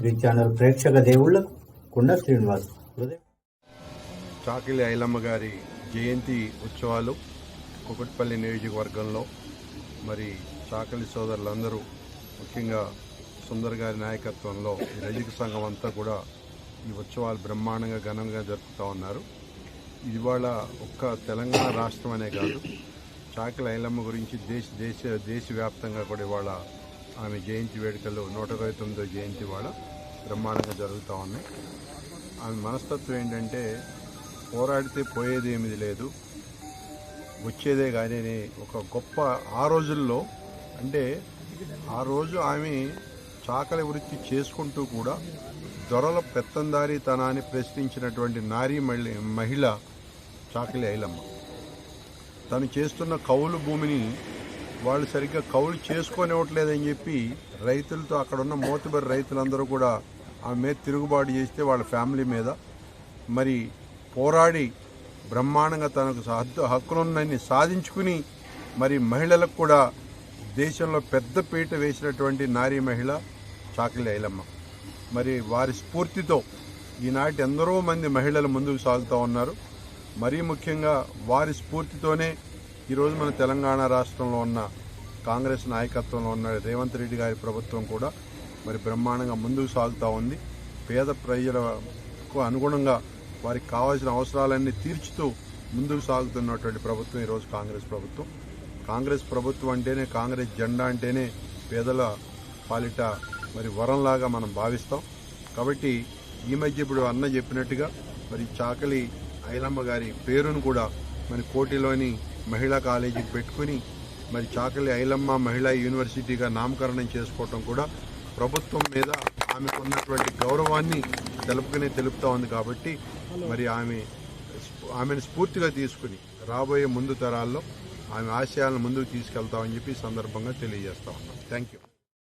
Three channel ప్రేక్షక దేవుళ్ళకు కుండ శ్రీనివాస్ చాకిలి ఐలమ్మ గారి జయంతి ఉత్సవాలు కుకట్పల్లి నియోజకవర్గంలో. మరి చాకలి సోదరులందరూ ముఖ్యంగా సుందర్ గారి నాయకత్వంలో ఈ రజక సంఘం అంతా కూడా ఈ ఉత్సవాలు బ్రహ్మాండంగా ఘనంగా జరుపుతూ ఉన్నారు. ఇవాళ ఒక్క తెలంగాణ రాష్ట్రం అనే కాదు చాకలి ఐలమ్మ గురించి దేశ దేశ దేశవ్యాప్తంగా కూడా ఇవాళ ఆమె జయంతి వేడుకలు నూట ఇరవై తొమ్మిదో జయంతి ఇవాళ బ్రహ్మాండంగా జరుగుతూ ఉన్నాయి. ఆమె మనస్తత్వం ఏంటంటే పోరాడితే పోయేది ఏమిది లేదు వచ్చేదే కానీ ఒక గొప్ప ఆ రోజుల్లో అంటే ఆ రోజు ఆమె చాకలి వృత్తి చేసుకుంటూ కూడా దొరల పెత్తందారీతనాన్ని ప్రశ్నించినటువంటి నారీ మళ్ళీ మహిళ చాకలి ఐలమ్మ. తను చేస్తున్న కౌలు భూమిని వాళ్ళు సరిగ్గా కౌలు చేసుకోనివ్వట్లేదని చెప్పి రైతులతో అక్కడ ఉన్న మోతుబరి రైతులందరూ కూడా ఆమె తిరుగుబాటు చేస్తే వాళ్ళ ఫ్యామిలీ మీద. మరి పోరాడి బ్రహ్మాండంగా తనకు హద్దు హక్కులున్నన్ని సాధించుకుని మరి మహిళలకు కూడా దేశంలో పెద్ద పీట వేసినటువంటి నారీ మహిళ చాకలి ఐలమ్మ. మరి వారి స్ఫూర్తితో ఈనాటి ఎందరో మంది మహిళలు ముందుకు సాగుతూ ఉన్నారు. మరీ ముఖ్యంగా వారి స్ఫూర్తితోనే ఈరోజు మన తెలంగాణ రాష్ట్రంలో ఉన్న కాంగ్రెస్ నాయకత్వంలో ఉన్న రేవంత్ రెడ్డి గారి ప్రభుత్వం కూడా మరి బ్రహ్మాండంగా ముందుకు సాగుతూ ఉంది. పేద ప్రజలకు అనుగుణంగా వారికి కావాల్సిన అవసరాలన్నీ తీర్చుతూ ముందుకు సాగుతున్నటువంటి ప్రభుత్వం ఈరోజు కాంగ్రెస్ ప్రభుత్వం. కాంగ్రెస్ ప్రభుత్వం అంటేనే కాంగ్రెస్ జెండా అంటేనే పేదల పాలిట మరి వరంలాగా మనం భావిస్తాం. కాబట్టి ఈ మధ్య ఇప్పుడు అన్న చెప్పినట్టుగా మరి చాకలి ఐలమ్మ గారి పేరును కూడా మరి కోటిలోని మహిళా కాలేజీకి పెట్టుకుని మరి చాకలి ఐలమ్మ మహిళా యూనివర్సిటీగా నామకరణం చేసుకోవటం కూడా ప్రభుత్వం మీద ఆమెకు ఉన్నటువంటి గౌరవాన్ని తెలుపుకునే తెలుపుతా ఉంది కాబట్టి మరి ఆమె ఆమెను స్ఫూర్తిగా తీసుకుని రాబోయే ముందు తరాల్లో ఆమె ఆశయాలను ముందుకు తీసుకెళ్తామని చెప్పి సందర్భంగా తెలియజేస్తా ఉన్నాం. Thank you